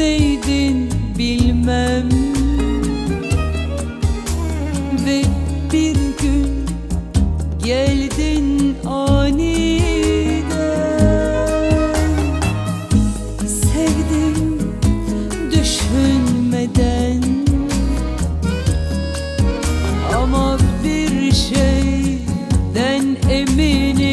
neredeydin bilmem. Ve bir gün geldin aniden. Sevdim düşünmeden. Ama bir şeyden eminim.